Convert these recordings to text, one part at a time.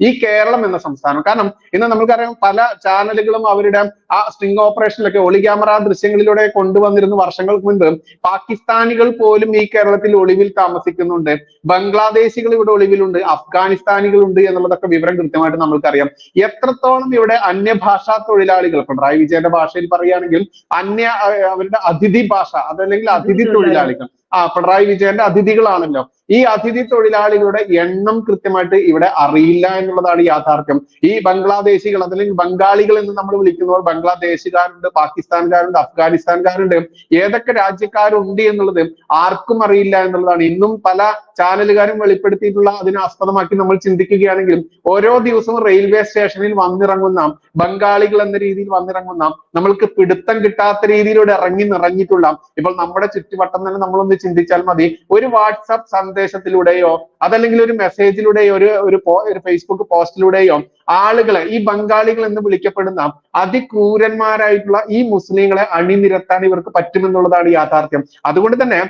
ഈ കേരളം എന്ന സംസ്ഥാനം. കാരണം ഇന്ന് നമുക്കറിയാം പല ചാനലുകളും അവരുടെ ആ സ്ട്രിങ് ഓപ്പറേഷനിലൊക്കെ ഒളി ക്യാമറ ദൃശ്യങ്ങളിലൂടെ കൊണ്ടുവന്നിരുന്നു വർഷങ്ങൾക്ക് മുൻപ് പാകിസ്ഥാനികൾ പോലും ഈ കേരളത്തിൽ ഒളിവിൽ താമസിക്കുന്നുണ്ട്. ബംഗ്ലാദേശികൾ ഇവിടെ ഒളിവിലുണ്ട്. അഫ്ഗാനിസ്ഥാനികളുണ്ട് എന്നുള്ളതൊക്കെ വിവരം കൃത്യമായിട്ട് നമ്മൾക്കറിയാം. എത്രത്തോളം ഇവിടെ അന്യഭാഷാ തൊഴിലാളികൾ പിണറായി വിജയന്റെ ഭാഷയിൽ പറയുകയാണെങ്കിൽ അന്യ അവരുടെ അതിഥി ഭാഷ അതല്ലെങ്കിൽ അതിഥി തൊഴിലാളികൾ. ആ പിണറായി വിജയന്റെ അതിഥികളാണല്ലോ. ഈ അതിഥി തൊഴിലാളികളുടെ എണ്ണം കൃത്യമായിട്ട് ഇവിടെ അറിയില്ല എന്നുള്ളതാണ് യാഥാർത്ഥ്യം. ഈ ബംഗ്ലാദേശികൾ അതല്ലെങ്കിൽ ബംഗാളികൾ എന്ന് നമ്മൾ വിളിക്കുന്നവർ ബംഗ്ലാദേശുകാരുണ്ട് പാകിസ്ഥാൻകാരുണ്ട് അഫ്ഗാനിസ്ഥാൻകാരുണ്ട്. ഏതൊക്കെ രാജ്യക്കാരുണ്ട് എന്നുള്ളത് ആർക്കും അറിയില്ല എന്നുള്ളതാണ്. ഇന്നും പല ചാനലുകാരും വെളിപ്പെടുത്തിയിട്ടുള്ള അതിനെ ആസ്പദമാക്കി നമ്മൾ ചിന്തിക്കുകയാണെങ്കിലും ഓരോ ദിവസവും റെയിൽവേ സ്റ്റേഷനിൽ വന്നിറങ്ങുന്ന ബംഗാളികൾ എന്ന രീതിയിൽ വന്നിറങ്ങുന്ന നമ്മൾക്ക് പിടുത്തം കിട്ടാത്ത രീതിയിലൂടെ ഇറങ്ങി നിറഞ്ഞിട്ടുള്ള ഇപ്പോൾ നമ്മുടെ ചുറ്റുവട്ടം തന്നെ നമ്മളൊന്ന് ചിന്തിച്ചാൽ മതി. ഒരു വാട്സാപ്പ് സന്ദേശത്തിലൂടെയോ അതല്ലെങ്കിൽ ഒരു മെസ്സേജിലൂടെയോ ഒരു ഒരു ഫേസ്ബുക്ക് പോസ്റ്റിലൂടെയോ ആളുകളെ ഈ ബംഗാളികൾ എന്ന് വിളിക്കപ്പെടുന്ന അതിക്രൂരന്മാരായിട്ടുള്ള ഈ മുസ്ലിങ്ങളെ അണിനിരത്താൻ ഇവർക്ക് പറ്റുമെന്നുള്ളതാണ് യാഥാർത്ഥ്യം. അതുകൊണ്ട് തന്നെ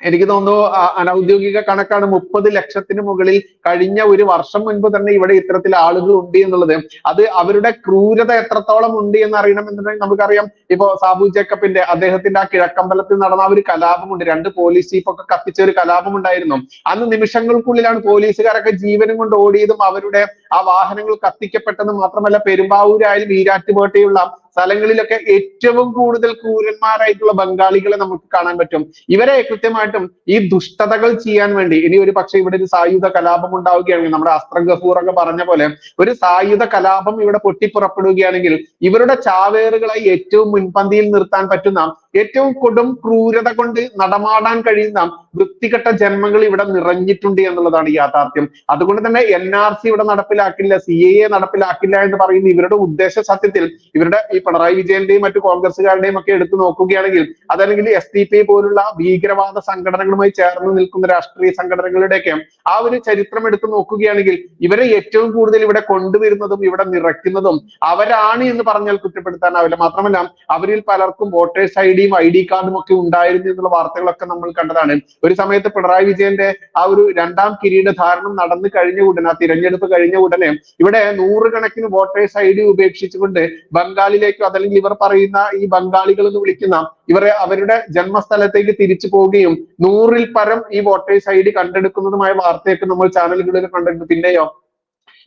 എനിക്ക് തോന്നുന്നു അനൗദ്യോഗിക കണക്കാണ് മുപ്പത് ലക്ഷത്തിന് മുകളിൽ കഴിഞ്ഞ ഒരു വർഷം മുൻപ് തന്നെ ഇവിടെ ഇത്തരത്തിൽ ആളുകൾ ഉണ്ട് എന്നുള്ളത്. അത് അവരുടെ ക്രൂരത എത്രത്തോളം ഉണ്ട് എന്ന് അറിയണമെന്നുണ്ടെങ്കിൽ നമുക്കറിയാം. ഇപ്പോ സാബു ജേക്കബിന്റെ അദ്ദേഹത്തിന്റെ ആ കിഴക്കമ്പലത്തിൽ നടന്ന ഒരു കലാപമുണ്ട്. രണ്ട് പോലീസ് ഒക്കെ കത്തിച്ച ഒരു കലാപം ഉണ്ടായിരുന്നു അന്ന് നിമിഷങ്ങൾക്കുള്ളിലാണ് പോലീസുകാരൊക്കെ ജീവനും കൊണ്ട് ഓടിയതും അവരുടെ ആ വാഹനങ്ങൾ കത്തിക്കപ്പെട്ടെന്ന് മാത്രമല്ല പെരുമ്പാവൂരായാലും ഈരാറ്റുപേട്ടയുള്ള സ്ഥലങ്ങളിലൊക്കെ ഏറ്റവും കൂടുതൽ ക്രൂരന്മാരായിട്ടുള്ള ബംഗാളികളെ നമുക്ക് കാണാൻ പറ്റും. ഇവരെ കൃത്യമായിട്ടും ഈ ദുഷ്ടതകൾ ചെയ്യാൻ വേണ്ടി ഇനി ഒരു പക്ഷേ ഇവിടെ ഒരു സായുധ കലാപം ഉണ്ടാവുകയാണെങ്കിൽ നമ്മുടെ അസ്ത്ര ഗഫൂർ ഒക്കെ പറഞ്ഞ പോലെ ഒരു സായുധ കലാപം ഇവിടെ പൊട്ടിപ്പുറപ്പെടുകയാണെങ്കിൽ ഇവരുടെ ചാവേറുകളെ ഏറ്റവും മുൻപന്തിയിൽ നിർത്താൻ പറ്റുന്ന ഏറ്റവും കൊടും ക്രൂരത കൊണ്ട് നടമാടാൻ കഴിയുന്ന വൃത്തികെട്ട ജന്മങ്ങൾ ഇവിടെ നിറഞ്ഞിട്ടുണ്ട് എന്നുള്ളതാണ് യാഥാർത്ഥ്യം. അതുകൊണ്ട് തന്നെ എൻ ആർ സി ഇവിടെ നടപ്പിലാക്കില്ല സി എ നടപ്പിലാക്കില്ല എന്ന് പറയുന്ന ഇവരുടെ ഉദ്ദേശ സത്യത്തിൽ ഇവരുടെ ഈ പിണറായി വിജയന്റെയും മറ്റു കോൺഗ്രസ്സുകാരുടെയും ഒക്കെ എടുത്തു നോക്കുകയാണെങ്കിൽ അതല്ലെങ്കിൽ എസ് ഡി പി പോലുള്ള ഭീകരവാദ സംഘടനകളുമായി ചേർന്ന് നിൽക്കുന്ന രാഷ്ട്രീയ സംഘടനകളുടെയൊക്കെ ആ ഒരു ചരിത്രം എടുത്തു നോക്കുകയാണെങ്കിൽ ഇവരെ ഏറ്റവും കൂടുതൽ ഇവിടെ കൊണ്ടുവരുന്നതും ഇവിടെ നിറയ്ക്കുന്നതും അവരാണ് എന്ന് പറഞ്ഞാൽ കുറ്റപ്പെടുത്താനാവില്ല. മാത്രമല്ല അവരിൽ പലർക്കും വോട്ടേഴ്സ് ഐ ഡിയും ഐ ഡി കാർഡും ഒക്കെ ഉണ്ടായിരുന്നു എന്നുള്ള വാർത്തകളൊക്കെ നമ്മൾ കണ്ടതാണ്. ഒരു സമയത്ത് പിണറായി വിജയന്റെ ആ ഒരു രണ്ടാം കിരീട ധാരണം നടന്നു കഴിഞ്ഞ ഉടനെ ആ തിരഞ്ഞെടുപ്പ് കഴിഞ്ഞ ഉടനെ ഇവിടെ നൂറുകണക്കിന് വോട്ടേഴ്സ് ഐ ഡി ഉപേക്ഷിച്ചുകൊണ്ട് ബംഗാളിലേക്കോ അതല്ലെങ്കിൽ ഇവർ പറയുന്ന ഈ ബംഗാളികൾ എന്ന് വിളിക്കുന്ന ഇവരെ അവരുടെ ജന്മസ്ഥലത്തേക്ക് തിരിച്ചു പോവുകയും നൂറിൽ പരം ഈ വോട്ടേഴ്സ് ഐ ഡി കണ്ടെടുക്കുന്നതുമായ വാർത്തയൊക്കെ നമ്മൾ ചാനലുകളിൽ കണ്ടിട്ടുണ്ട്. പിന്നെയോ?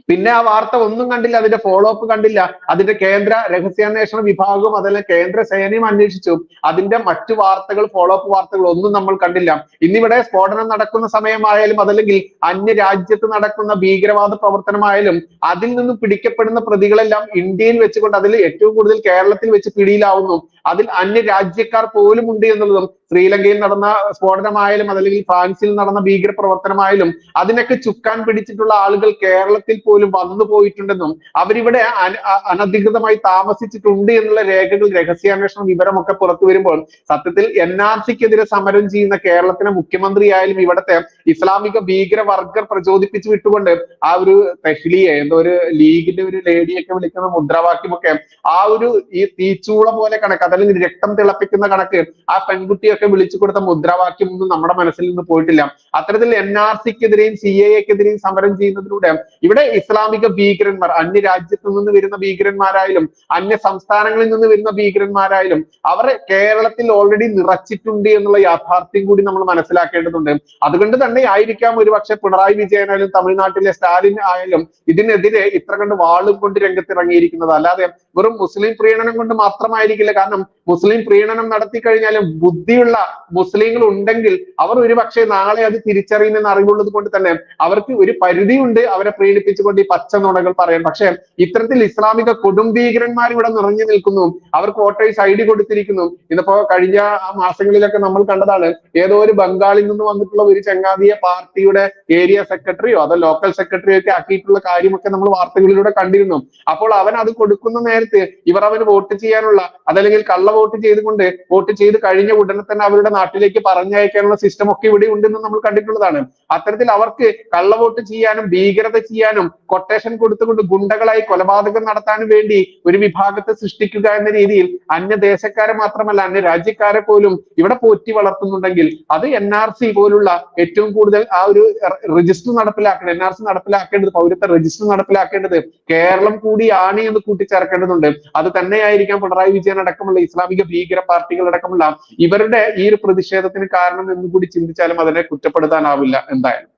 പിന്നെ ആ വാർത്ത ഒന്നും കണ്ടില്ല അതിന്റെ ഫോളോ അപ്പ് കണ്ടില്ല. അതിന്റെ കേന്ദ്ര രഹസ്യാന്വേഷണ വിഭാഗവും അതല്ല കേന്ദ്ര സേനയും അന്വേഷിച്ചു. അതിന്റെ മറ്റു വാർത്തകൾ ഫോളോ അപ്പ് വാർത്തകൾ ഒന്നും നമ്മൾ കണ്ടില്ല. ഇന്നിവിടെ സ്ഫോടനം നടക്കുന്ന സമയമായാലും അതല്ലെങ്കിൽ അന്യ രാജ്യത്ത് നടക്കുന്ന ഭീകരവാദ പ്രവർത്തനമായാലും അതിൽ നിന്നും പിടിക്കപ്പെടുന്ന പ്രതികളെല്ലാം ഇന്ത്യയിൽ വെച്ചുകൊണ്ട് അതിൽ ഏറ്റവും കൂടുതൽ കേരളത്തിൽ വെച്ച് പിടിയിലാവുന്നു. അതിൽ അന്യ രാജ്യക്കാർ പോലും ഉണ്ട് എന്നുള്ളതും ശ്രീലങ്കയിൽ നടന്ന സ്ഫോടനമായാലും അതല്ലെങ്കിൽ ഫ്രാൻസിൽ നടന്ന ഭീകര പ്രവർത്തനമായാലും അതിനൊക്കെ ചുക്കാൻ പിടിച്ചിട്ടുള്ള ആളുകൾ കേരളത്തിൽ പോലും വന്നു പോയിട്ടുണ്ടെന്നും അവരിവിടെ അന- അനധികൃതമായി താമസിച്ചിട്ടുണ്ട് എന്നുള്ള രേഖകൾ രഹസ്യാന്വേഷണ വിവരമൊക്കെ പുറത്തു വരുമ്പോൾ സത്യത്തിൽ എൻ ആർ സിക്കെതിരെ സമരം ചെയ്യുന്ന കേരളത്തിലെ മുഖ്യമന്ത്രിയായാലും ഇവിടത്തെ ഇസ്ലാമിക ഭീകര വർഗർ പ്രചോദിപ്പിച്ചു വിട്ടുകൊണ്ട് ആ ഒരു തെഹ്ലിയെ എന്തോ ഒരു ലീഗിന്റെ ഒരു ലേഡിയൊക്കെ വിളിക്കുന്ന മുദ്രാവാക്യമൊക്കെ ആ ഒരു ഈ തീച്ചൂള പോലെ കണക്ക് അതല്ലെങ്കിൽ രക്തം തിളപ്പിക്കുന്ന കണക്ക് ആ പെൺകുട്ടിയൊക്കെ വിളിച്ചു കൊടുത്ത മുദ്രാവാക്യം ഒന്നും നമ്മുടെ മനസ്സിൽ നിന്ന് പോയിട്ടില്ല. അത്തരത്തിൽ എൻ ആർ സിക്കെതിരെയും സി എ എക്കെതിരെയും സമരം ചെയ്യുന്നതിലൂടെ ഇവിടെ ഇസ്ലാമിക ഭീകരന്മാർ അന്യ രാജ്യത്ത് നിന്ന് വരുന്ന ഭീകരന്മാരായാലും അന്യ സംസ്ഥാനങ്ങളിൽ നിന്ന് വരുന്ന ഭീകരന്മാരായാലും അവർ കേരളത്തിൽ ഓൾറെഡി നിറച്ചിട്ടുണ്ട് എന്നുള്ള യാഥാർത്ഥ്യം കൂടി നമ്മൾ മനസ്സിലാക്കേണ്ടതുണ്ട്. അതുകൊണ്ട് തന്നെ ആയിരിക്കാം ഒരുപക്ഷെ പിണറായി വിജയനായാലും തമിഴ്നാട്ടിലെ സ്റ്റാലിൻ ആയാലും ഇതിനെതിരെ ഇത്ര കണ്ട് വാളും കൊണ്ട് രംഗത്തിറങ്ങിയിരിക്കുന്നത്. അല്ലാതെ വെറും മുസ്ലിം പ്രീണനം കൊണ്ട് മാത്രമായിരിക്കില്ല. കാരണം മുസ്ലിം പ്രീണനം നടത്തി കഴിഞ്ഞാലും ബുദ്ധിയുള്ള മുസ്ലിങ്ങൾ ഉണ്ടെങ്കിൽ അവർ ഒരുപക്ഷെ നാളെ അത് തിരിച്ചറിയുമെന്ന് അറിവുള്ളത് കൊണ്ട് തന്നെ അവർക്ക് ഒരു പരിധിയുണ്ട് അവരെ പ്രീണിപ്പിച്ചുകൊണ്ട് ഈ പച്ച നുണകൾ പറയാൻ. പക്ഷെ ഇത്തരത്തിൽ ഇസ്ലാമിക കൊടുംഭീകരന്മാർ ഇവിടെ നിറഞ്ഞു നിൽക്കുന്നു. അവർക്ക് വോട്ടേഴ്സ് ഐ ഡി കൊടുത്തിരിക്കുന്നു. ഇന്നിപ്പോ കഴിഞ്ഞ മാസങ്ങളിലൊക്കെ നമ്മൾ കണ്ടതാണ് ഏതോ ഒരു ബംഗാളിൽ നിന്ന് വന്നിട്ടുള്ള ഒരു ചങ്ങാതിയെ പാർട്ടിയുടെ ഏരിയ സെക്രട്ടറിയോ അതോ ലോക്കൽ സെക്രട്ടറിയോ ഒക്കെ ആക്കിയിട്ടുള്ള കാര്യമൊക്കെ നമ്മൾ വാർത്തകളിലൂടെ കണ്ടിരുന്നു. അപ്പോൾ അവൻ അത് കൊടുക്കുന്ന നേരത്ത് ഇവർ അവന് വോട്ട് ചെയ്യാനുള്ള അതല്ലെങ്കിൽ കള്ള വോട്ട് ചെയ്തുകൊണ്ട് വോട്ട് ചെയ്ത് കഴിഞ്ഞ ഉടനെ തന്നെ അവരുടെ നാട്ടിലേക്ക് പറഞ്ഞയക്കാനുള്ള സിസ്റ്റം ഒക്കെ ഇവിടെ ഉണ്ടെന്ന് നമ്മൾ കണ്ടിട്ടുള്ളതാണ്. അത്തരത്തിൽ അവർക്ക് കള്ളവോട്ട് ചെയ്യാനും ഭീകരത ചെയ്യാനും കൊട്ടേഷൻ കൊടുത്തുകൊണ്ട് ഗുണ്ടകളായി കൊലപാതകം നടത്താനും വേണ്ടി ഒരു വിഭാഗത്തെ സൃഷ്ടിക്കുക എന്ന രീതിയിൽ അന്യദേശക്കാരെ മാത്രമല്ല അന്യ രാജ്യക്കാരെ പോലും ഇവിടെ പോറ്റി വളർത്തുന്നുണ്ടെങ്കിൽ അത് എൻ ആർ സി പോലുള്ള ഏറ്റവും കൂടുതൽ ആ ഒരു രജിസ്റ്റർ നടപ്പിലാക്കേണ്ടത് എൻ ആർ സി നടപ്പിലാക്കേണ്ടത് പൗരത്വ രജിസ്റ്റർ നടപ്പിലാക്കേണ്ടത് കേരളം കൂടിയാണ് എന്ന് കൂട്ടിച്ചേർക്കേണ്ടതുണ്ട്. അത് തന്നെയായിരിക്കാം പിണറായി വിജയൻ അടക്കമുള്ള ഇസ്ലാമിക ഭീകര പാർട്ടികൾ അടക്കമുള്ള ഇവരുടെ ഈ ഒരു പ്രതിഷേധത്തിന് കാരണം എന്ന് കൂടി ചിന്തിച്ചാലും അതിനെ കുറ്റപ്പെടുത്താനാവില്ല എന്തായാലും.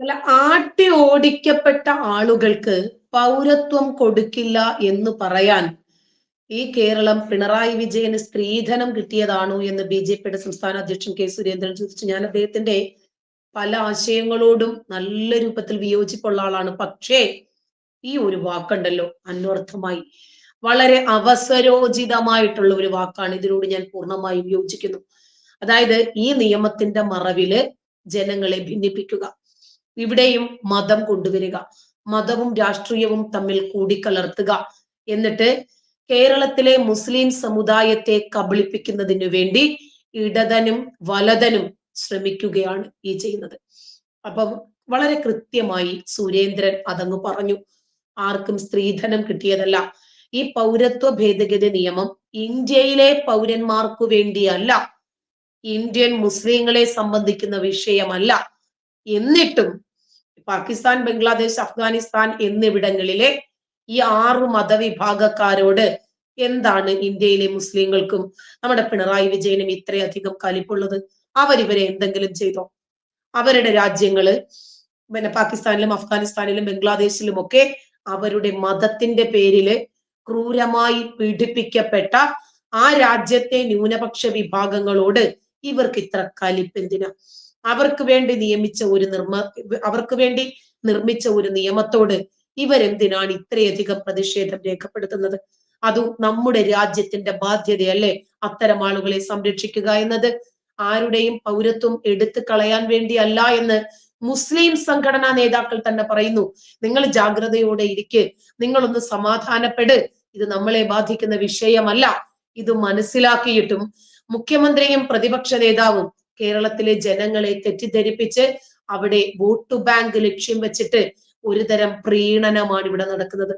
അല്ല ആട്ടി ഓടിക്കപ്പെട്ട ആളുകൾക്ക് പൗരത്വം കൊടുക്കില്ല എന്ന് പറയാൻ ഈ കേരളം പിണറായി വിജയന് സ്ത്രീധനം കിട്ടിയതാണോ എന്ന് ബി ജെ പിയുടെ സംസ്ഥാന അധ്യക്ഷൻ കെ സുരേന്ദ്രൻ ചോദിച്ചു. ഞാൻ അദ്ദേഹത്തിന്റെ പല ആശയങ്ങളോടും നല്ല രൂപത്തിൽ വിയോജിപ്പുള്ള ആളാണ്. പക്ഷേ ഈ ഒരു വാക്കുണ്ടല്ലോ അന്വർത്ഥമായി. വളരെ അവസരോചിതമായിട്ടുള്ള ഒരു വാക്കാണ്. ഇതിനോട് ഞാൻ പൂർണമായും യോജിക്കുന്നു. അതായത് ഈ നിയമത്തിന്റെ മറവിൽ ജനങ്ങളെ ഭിന്നിപ്പിക്കുക. ഇവിടെയും മതം കൊണ്ടുവരിക. മതവും രാഷ്ട്രീയവും തമ്മിൽ കൂടിക്കലർത്തുക. എന്നിട്ട് കേരളത്തിലെ മുസ്ലിം സമുദായത്തെ കബളിപ്പിക്കുന്നതിനു വേണ്ടി ഇടതനും വലതനും ശ്രമിക്കുകയാണ് ഈ ചെയ്യുന്നത്. അപ്പം വളരെ കൃത്യമായി സുരേന്ദ്രൻ അതങ്ങ് പറഞ്ഞു. ആർക്കും സ്ത്രീധനം കിട്ടിയതല്ല. ഈ പൗരത്വ ഭേദഗതി നിയമം ഇന്ത്യയിലെ പൗരന്മാർക്കു വേണ്ടിയല്ല. ഇന്ത്യൻ മുസ്ലിങ്ങളെ സംബന്ധിക്കുന്ന വിഷയമല്ല. എന്നിട്ടും പാകിസ്ഥാൻ ബംഗ്ലാദേശ് അഫ്ഗാനിസ്ഥാൻ എന്നിവിടങ്ങളിലെ ഈ ആറ് മതവിഭാഗക്കാരോട് എന്താണ് ഇന്ത്യയിലെ മുസ്ലിങ്ങൾക്കും നമ്മുടെ പിണറായി വിജയനും ഇത്രയധികം കലിപ്പുള്ളത്? അവരിവരെ എന്തെങ്കിലും ചെയ്തോ? അവരുടെ രാജ്യങ്ങൾ പിന്നെ പാകിസ്ഥാനിലും അഫ്ഗാനിസ്ഥാനിലും ബംഗ്ലാദേശിലും ഒക്കെ അവരുടെ മതത്തിന്റെ പേരിൽ ക്രൂരമായി പീഡിപ്പിക്കപ്പെട്ട ആ രാജ്യത്തെ ന്യൂനപക്ഷ വിഭാഗങ്ങളോട് ഇവർക്ക് ഇത്ര കലിപ്പ് എന്തിനാ അവർക്ക് വേണ്ടി നിയമിച്ച ഒരു നിർമ്മ അവർക്ക് വേണ്ടി നിർമ്മിച്ച ഒരു നിയമത്തോട് ഇവരെന്തിനാണ് ഇത്രയധികം പ്രതിഷേധം രേഖപ്പെടുത്തുന്നത്? അതും നമ്മുടെ രാജ്യത്തിന്റെ ബാധ്യതയല്ലേ അത്തരം ആളുകളെ സംരക്ഷിക്കുക എന്നത്? ആരുടെയും പൗരത്വം എടുത്തു കളയാൻ വേണ്ടിയല്ല എന്ന് മുസ്ലിം സംഘടനാ നേതാക്കൾ തന്നെ പറയുന്നു നിങ്ങൾ ജാഗ്രതയോടെ ഇരിക്ക് നിങ്ങളൊന്ന് സമാധാനപ്പെട്. ഇത് നമ്മളെ ബാധിക്കുന്ന വിഷയമല്ല. ഇത് മനസ്സിലാക്കിയിട്ടും മുഖ്യമന്ത്രിയും പ്രതിപക്ഷ നേതാവും കേരളത്തിലെ ജനങ്ങളെ തെറ്റിദ്ധരിപ്പിച്ച് അവിടെ വോട്ട് ബാങ്ക് ലക്ഷ്യം വെച്ചിട്ട് ഒരുതരം പ്രീണനമാണ് ഇവിടെ നടക്കുന്നത്.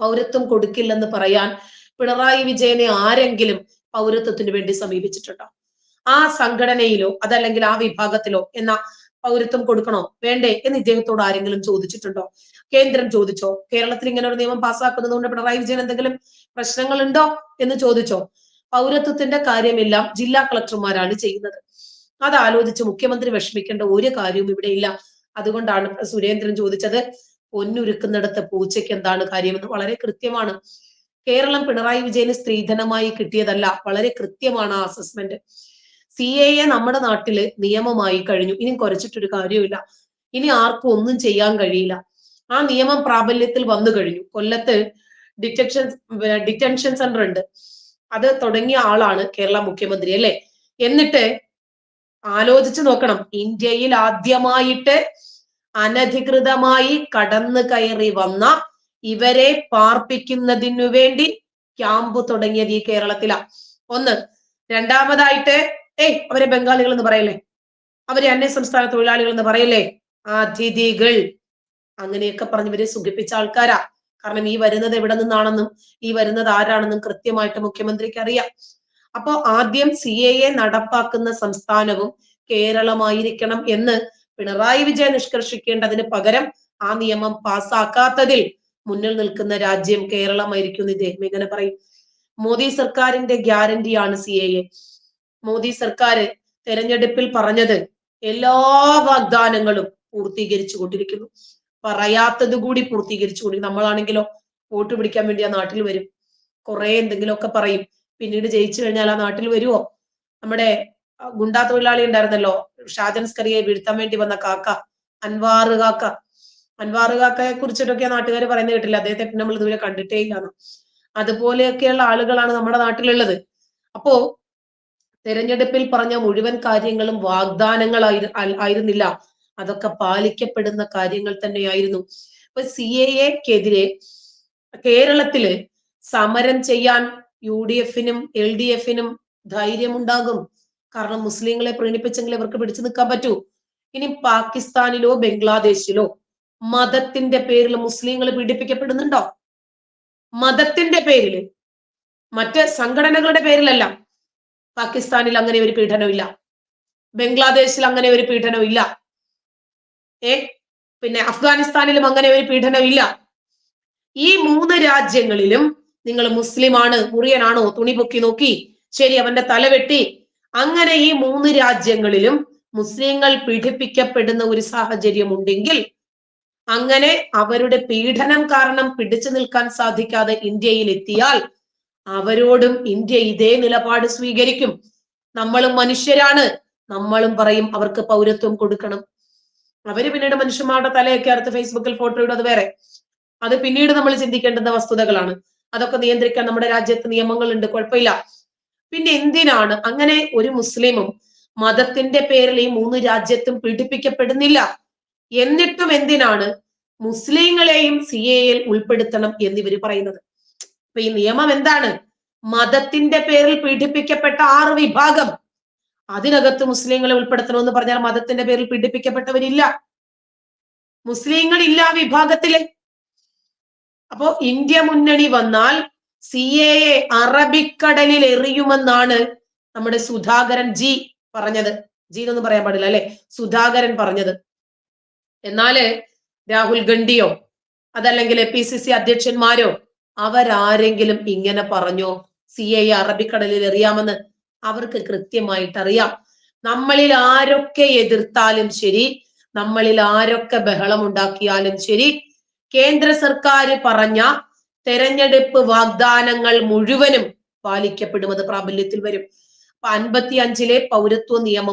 പൗരത്വം കൊടുക്കില്ലെന്ന് പറയാൻ പിണറായി വിജയനെ ആരെങ്കിലും പൗരത്വത്തിന് വേണ്ടി സമീപിച്ചിട്ടുണ്ടോ? ആ സംഘടനയിലോ അതല്ലെങ്കിൽ ആ വിഭാഗത്തിലോ എന്ന പൗരത്വം കൊടുക്കണോ? വേണ്ടേ? എന്ന് ഇദ്ദേഹത്തോട് ആരെങ്കിലും ചോദിച്ചിട്ടുണ്ടോ? കേന്ദ്രം ചോദിച്ചോ? കേരളത്തിൽ ഇങ്ങനെ ഒരു നിയമം പാസ്സാക്കുന്നത് കൊണ്ട് പിണറായി വിജയൻ എന്തെങ്കിലും പ്രശ്നങ്ങൾ ഉണ്ടോ എന്ന് ചോദിച്ചോ? പൗരത്വത്തിന്റെ കാര്യമെല്ലാം ജില്ലാ കളക്ടർമാരാണ് ചെയ്യുന്നത്. അത് ആലോചിച്ച് മുഖ്യമന്ത്രി വിഷമിക്കേണ്ട ഒരു കാര്യവും ഇവിടെ ഇല്ല. അതുകൊണ്ടാണ് സുരേന്ദ്രൻ ചോദിച്ചത് പൊന്നുരുക്കുന്നിടത്ത് പൂച്ചയ്ക്ക് എന്താണ് കാര്യമെന്ന്? വളരെ കൃത്യമാണ്. കേരളം പിണറായി വിജയന് സ്ത്രീധനമായി കിട്ടിയതല്ല വളരെ കൃത്യമാണ് ആ അസസ്മെന്റ് സി എ എ നമ്മുടെ നാട്ടിൽ നിയമമായി കഴിഞ്ഞു. ഇനി കുറച്ചിട്ടൊരു കാര്യമില്ല ഇനി ആർക്കും ഒന്നും ചെയ്യാൻ കഴിയില്ല. ആ നിയമം പ്രാബല്യത്തിൽ വന്നു കഴിഞ്ഞു. കൊല്ലത്ത് ഡിറ്റൻഷൻ ഡിറ്റൻഷൻ സെന്റർ ഉണ്ട്. അത് തുടങ്ങിയ ആളാണ് കേരള മുഖ്യമന്ത്രി അല്ലെ? എന്നിട്ട് ആലോചിച്ച് നോക്കണം. ഇന്ത്യയിൽ ആദ്യമായിട്ട് അനധികൃതമായി കടന്നു കയറി വന്ന ഇവരെ പാർപ്പിക്കുന്നതിനു വേണ്ടി ക്യാമ്പ് തുടങ്ങിയത് ഈ കേരളത്തിലാ. ഒന്ന്. രണ്ടാമതായിട്ട് ഏയ് അവരെ ബംഗാളികൾ എന്ന് പറയല്ലേ? അവരെ അന്യ സംസ്ഥാന തൊഴിലാളികൾ എന്ന് പറയല്ലേ? അതിഥികൾ. അങ്ങനെയൊക്കെ പറഞ്ഞ് ഇവരെ സുഖിപ്പിച്ച ആൾക്കാരാ. കാരണം ഈ വരുന്നത് എവിടെ നിന്നാണെന്നും ഈ വരുന്നത് ആരാണെന്നും കൃത്യമായിട്ട് മുഖ്യമന്ത്രിക്ക് അറിയാം. അപ്പോ ആദ്യം സി എ എ നടപ്പാക്കുന്ന സംസ്ഥാനവും കേരളമായിരിക്കണം എന്ന് പിണറായി വിജയൻ നിഷ്കർഷിക്കേണ്ടതിന് പകരം ആ നിയമം പാസ്സാക്കാത്തതിൽ മുന്നിൽ നിൽക്കുന്ന രാജ്യം കേരളമായിരിക്കും ഇദ്ദേഹം ഇങ്ങനെ പറയും. മോദി സർക്കാരിന്റെ ഗ്യാരണ്ടിയാണ് സി എ എ. മോദി സർക്കാർ തെരഞ്ഞെടുപ്പിൽ പറഞ്ഞത് എല്ലാ വാഗ്ദാനങ്ങളും പൂർത്തീകരിച്ചു കൊണ്ടിരിക്കുന്നു. പറയാത്തത് കൂടി പൂർത്തീകരിച്ചു കൊണ്ടി നമ്മളാണെങ്കിലോ വോട്ട് പിടിക്കാൻ വേണ്ടി ആ നാട്ടിൽ വരും. കുറെ എന്തെങ്കിലുമൊക്കെ പറയും. പിന്നീട് ജയിച്ചു കഴിഞ്ഞാൽ ആ നാട്ടിൽ വരുമോ നമ്മുടെ ഗുണ്ടാ തൊഴിലാളി ഉണ്ടായിരുന്നല്ലോ. ഷാജൻ സ്കറിയെ വീഴ്ത്താൻ വേണ്ടി വന്ന കാക്ക അൻവാറ് കാക്ക. അൻവാറ് കാക്കയെ കുറിച്ചിട്ടൊക്കെ നാട്ടുകാർ പറയുന്നത് കേട്ടില്ല? അദ്ദേഹത്തെ നമ്മൾ ഇതുവരെ കണ്ടിട്ടേ ഇല്ലാന്ന് അതുപോലെയൊക്കെയുള്ള ആളുകളാണ് നമ്മുടെ നാട്ടിലുള്ളത്. അപ്പോ തെരഞ്ഞെടുപ്പിൽ പറഞ്ഞ മുഴുവൻ കാര്യങ്ങളും വാഗ്ദാനങ്ങൾ ആയിരുന്നില്ല. അതൊക്കെ പാലിക്കപ്പെടുന്ന കാര്യങ്ങൾ തന്നെയായിരുന്നു. അപ്പൊ സി എ എക്കെതിരെ കേരളത്തിൽ സമരം ചെയ്യാൻ യു ഡി എഫിനും എൽ ഡി എഫിനും ധൈര്യമുണ്ടാകും. കാരണം മുസ്ലിങ്ങളെ പ്രീണിപ്പിച്ചെങ്കിൽ ഇവർക്ക് പിടിച്ചു നിൽക്കാൻ പറ്റൂ. ഇനി പാകിസ്ഥാനിലോ ബംഗ്ലാദേശിലോ മതത്തിന്റെ പേരിൽ മുസ്ലിങ്ങൾ പീഡിപ്പിക്കപ്പെടുന്നുണ്ടോ? മതത്തിന്റെ പേരിൽ മറ്റ് സംഘടനകളുടെ പേരിലല്ല. പാകിസ്ഥാനിൽ അങ്ങനെ ഒരു പീഡനമില്ല ബംഗ്ലാദേശിൽ അങ്ങനെ ഒരു പീഡനമില്ല ഏ? പിന്നെ അഫ്ഗാനിസ്ഥാനിലും അങ്ങനെ ഒരു പീഡനമില്ല ഈ മൂന്ന് രാജ്യങ്ങളിലും നിങ്ങൾ മുസ്ലിമാണ് മുറിയനാണോ? തുണി പൊക്കി നോക്കി. ശരി അവന്റെ തല വെട്ടി. അങ്ങനെ ഈ മൂന്ന് രാജ്യങ്ങളിലും മുസ്ലിങ്ങൾ പീഡിപ്പിക്കപ്പെടുന്ന ഒരു സാഹചര്യം ഉണ്ടെങ്കിൽ അങ്ങനെ അവരുടെ പീഡനം കാരണം പിടിച്ചു നിൽക്കാൻ സാധിക്കാതെ ഇന്ത്യയിൽ എത്തിയാൽ അവരോടും ഇന്ത്യ ഇതേ നിലപാട് സ്വീകരിക്കും. നമ്മളും മനുഷ്യരാണ്. നമ്മളും പറയും അവർക്ക് പൗരത്വം കൊടുക്കണം. അവർ പിന്നീട് മനുഷ്യന്മാരുടെ തലയൊക്കെ അടുത്ത് ഫേസ്ബുക്കിൽ ഫോട്ടോ ഇടും അത് വേറെ. അത് പിന്നീട് നമ്മൾ ചിന്തിക്കേണ്ടുന്ന വസ്തുതകളാണ്. അതൊക്കെ നിയന്ത്രിക്കാൻ നമ്മുടെ രാജ്യത്ത് നിയമങ്ങളുണ്ട് കുഴപ്പമില്ല. പിന്നെ എന്തിനാണ് അങ്ങനെ ഒരു മുസ്ലിമും മതത്തിന്റെ പേരിൽ ഈ മൂന്ന് രാജ്യത്തും പീഡിപ്പിക്കപ്പെടുന്നില്ല? എന്നിട്ടും എന്തിനാണ് മുസ്ലിങ്ങളെയും സി എയിൽ ഉൾപ്പെടുത്തണം എന്നിവര് പറയുന്നത്? അപ്പൊ ഈ നിയമം എന്താണ്? മതത്തിന്റെ പേരിൽ പീഡിപ്പിക്കപ്പെട്ട ആറ് വിഭാഗം. അതിനകത്ത് മുസ്ലിങ്ങളെ ഉൾപ്പെടുത്തണമെന്ന് പറഞ്ഞാൽ മതത്തിന്റെ പേരിൽ പീഡിപ്പിക്കപ്പെട്ടവരില്ല. മുസ്ലിങ്ങൾ ഇല്ല വിഭാഗത്തിൽ. അപ്പോ ഇന്ത്യ മുന്നണി വന്നാൽ സി എ എ അറബിക്കടലിൽ എറിയുമെന്നാണ് നമ്മുടെ സുധാകരൻ ജി പറഞ്ഞത്. ജി എന്നൊന്നും പറയാൻ പാടില്ല അല്ലെ? സുധാകരൻ പറഞ്ഞത്. എന്നാൽ രാഹുൽ ഗണ്ഡിയോ അതല്ലെങ്കിൽ പി സി സി അധ്യക്ഷന്മാരോ അവരാരെങ്കിലും ഇങ്ങനെ പറഞ്ഞോ? സി ഐ അറബിക്കടലിൽ എറിയാമെന്ന് അവർക്ക് കൃത്യമായിട്ട് അറിയാം നമ്മളിൽ ആരൊക്കെ എതിർത്താലും ശരി നമ്മളിൽ ആരൊക്കെ ബഹളം ഉണ്ടാക്കിയാലും ശരി കേന്ദ്ര സർക്കാർ പറഞ്ഞ തെരഞ്ഞെടുപ്പ് വാഗ്ദാനങ്ങൾ മുഴുവനും പാലിക്കപ്പെടും അത് പ്രാബല്യത്തിൽ വരും. അൻപത്തി അഞ്ചിലെ പൗരത്വ നിയമം